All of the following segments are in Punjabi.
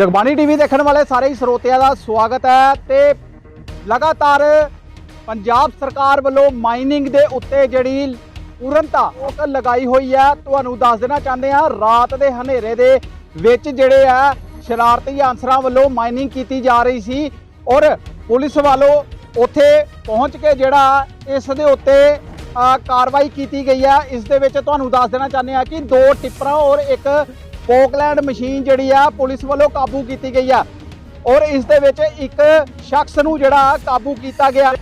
ਜਗਬਾਣੀ ਟੀਵੀ ਦੇਖਣ ਵਾਲੇ ਸਾਰੇ ਹੀ ਸਰੋਤਿਆਂ ਦਾ ਸਵਾਗਤ ਹੈ ਤੇ ਲਗਾਤਾਰ ਪੰਜਾਬ ਸਰਕਾਰ ਵੱਲੋਂ ਮਾਈਨਿੰਗ ਦੇ ਉੱਤੇ ਜਿਹੜੀ ਉਰੰਤਾ ਉਹ ਲਗਾਈ ਹੋਈ ਹੈ, ਤੁਹਾਨੂੰ ਦੱਸ ਦੇਣਾ ਚਾਹੁੰਦੇ ਹਾਂ, ਰਾਤ ਦੇ ਹਨੇਰੇ ਦੇ ਵਿੱਚ ਜਿਹੜੇ ਆ, ਸ਼ਰਾਰਤੀ ਅਨਸਰਾਂ ਵੱਲੋਂ ਮਾਈਨਿੰਗ ਕੀਤੀ ਜਾ ਰਹੀ ਸੀ ਔਰ ਪੁਲਿਸ ਵੱਲੋਂ ਉੱਥੇ ਪਹੁੰਚ ਕੇ ਜਿਹੜਾ ਇਸ ਦੇ ਉੱਤੇ ਕਾਰਵਾਈ ਕੀਤੀ ਗਈ ਹੈ। ਇਸ ਦੇ ਵਿੱਚ ਤੁਹਾਨੂੰ ਦੱਸ ਦੇਣਾ ਚਾਹੁੰਦੇ ਹਾਂ ਕਿ ਦੋ ਟਿੱਪਰਾਂ ਔਰ ਇੱਕ ਪੋਕਲੈਂਡ ਮਸ਼ੀਨ ਜਿਹੜੀ ਆ, ਪੁਲਿਸ ਵੱਲੋਂ ਕਾਬੂ ਕੀਤੀ ਗਈ ਆ। ਔਰ ਇਸ ਦੇ ਵਿੱਚ ਇੱਕ ਸ਼ਖਸ ਨੂੰ ਜਿਹੜਾ ਕਾਬੂ ਕੀਤਾ ਗਿਆ।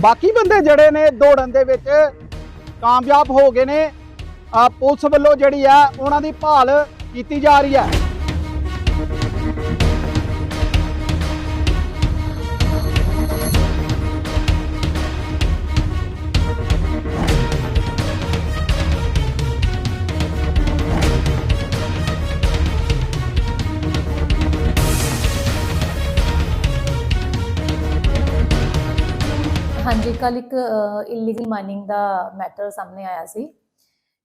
ਬਾਕੀ ਬੰਦੇ ਜਿਹੜੇ ਨੇ, ਦੌੜਨ ਦੇ ਵਿੱਚ ਕਾਮਯਾਬ ਹੋ ਗਏ ਨੇ। ਪੁਲਿਸ ਵੱਲੋਂ ਜਿਹੜੀ ਆ, ਉਹਨਾਂ ਦੀ ਭਾਲ ਕੀਤੀ ਜਾ ਰਹੀ ਹੈ ਹਾਂਜੀ ਕੱਲ ਇੱਕ ਇਲੀਗਲ ਮਾਈਨਿੰਗ ਦਾ ਮੈਟਰ ਸਾਹਮਣੇ ਆਇਆ ਸੀ,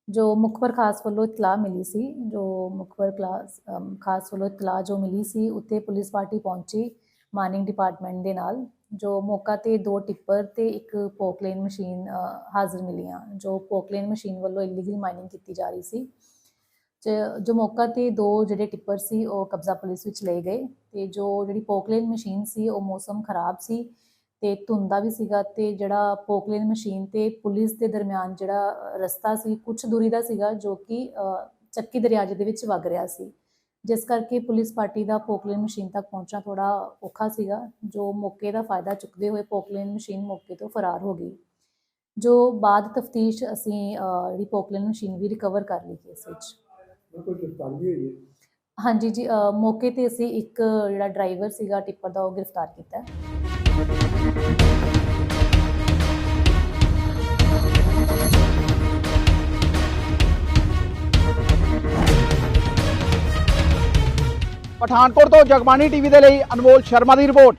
ਜੋ ਮੁਖਬਰ ਖਾਸ ਵੱਲੋਂ ਇਤਲਾਹ ਮਿਲੀ ਸੀ, ਜੋ ਮੁਖਬਰ ਕਲਾਸ ਖਾਸ ਵੱਲੋਂ ਇਤਲਾਹ ਜੋ ਮਿਲੀ ਸੀ ਉੱਤੇ ਪੁਲਿਸ ਪਾਰਟੀ ਪਹੁੰਚੀ ਮਾਈਨਿੰਗ ਡਿਪਾਰਟਮੈਂਟ ਦੇ ਨਾਲ, ਜੋ ਮੌਕਾ ਤੇ ਦੋ ਟਿੱਪਰ ਤੇ ਇੱਕ ਪੋਕਲੇਨ ਮਸ਼ੀਨ ਹਾਜ਼ਰ ਮਿਲੀਆਂ, ਜੋ ਪੋਕਲੇਨ ਮਸ਼ੀਨ ਵੱਲੋਂ ਇਲੀਗਲ ਮਾਈਨਿੰਗ ਕੀਤੀ ਜਾ ਰਹੀ ਸੀ। ਜ- ਜੋ ਮੌਕਾ ਤੇ ਦੋ ਜਿਹੜੇ ਟਿੱਪਰ ਸੀ, ਉਹ ਕਬਜ਼ਾ ਪੁਲਿਸ ਵਿੱਚ ਲਏ ਗਏ ਤੇ ਜੋ ਜਿਹੜੀ ਪੋਕਲੇਨ ਮਸ਼ੀਨ ਸੀ, ਉਹ ਮੌਸਮ ਖਰਾਬ ਸੀ ਤੇ ਧੁੰਦਾ ਵੀ ਸੀਗਾ ਤੇ ਜਿਹੜਾ ਪੋਕਲੇਨ ਮਸ਼ੀਨ ਤੇ ਪੁਲਿਸ ਦੇ ਦਰਮਿਆਨ ਜਿਹੜਾ ਰਸਤਾ ਸੀ ਕੁਝ ਦੂਰੀ ਦਾ ਸੀਗਾ ਜੋ ਕਿ ਚੱਕੀ ਦਰਿਆਜੇ ਦੇ ਵਿੱਚ ਵਗ ਰਿਹਾ ਸੀ। ਜਿਸ ਕਰਕੇ ਪੁਲਿਸ ਪਾਰਟੀ ਦਾ ਪੋਕਲੇਨ ਮਸ਼ੀਨ ਤੱਕ ਪਹੁੰਚਣਾ ਥੋੜਾ ਔਖਾ ਸੀਗਾ ਜੋ ਮੌਕੇ ਦਾ ਫਾਇਦਾ ਚੁੱਕਦੇ ਹੋਏ ਪੋਕਲੇਨ ਮਸ਼ੀਨ ਮੌਕੇ ਤੋਂ ਫਰਾਰ ਹੋ ਗਈ। ਜੋ ਬਾਅਦ ਤਫਤੀਸ਼ ਅਸੀਂ ਜਿਹੜੀ ਪੋਕਲੇਨ ਮਸ਼ੀਨ ਵੀ ਰਿਕਵਰ ਕਰ ਲਈ ਕੇਸ ਵਿੱਚ। ਕੋਈ ਗ੍ਰਿਫਤਾਰੀ ਵੀ ਹੋਈ ਹੈ? ਹਾਂਜੀ ਜੀ ਮੌਕੇ ਤੇ ਅਸੀਂ ਇੱਕ ਜਿਹੜਾ ਡਰਾਈਵਰ ਸੀਗਾ ਟਿੱਪਰ ਦਾ ਉਹ ਗ੍ਰਿਫਤਾਰ ਕੀਤਾ। ਹੈ। ਪਠਾਨਕੋਟ ਤੋਂ ਜਗਬਾਣੀ ਟੀਵੀ ਦੇ ਲਈ ਅਨਮੋਲ ਸ਼ਰਮਾ ਦੀ ਰਿਪੋਰਟ।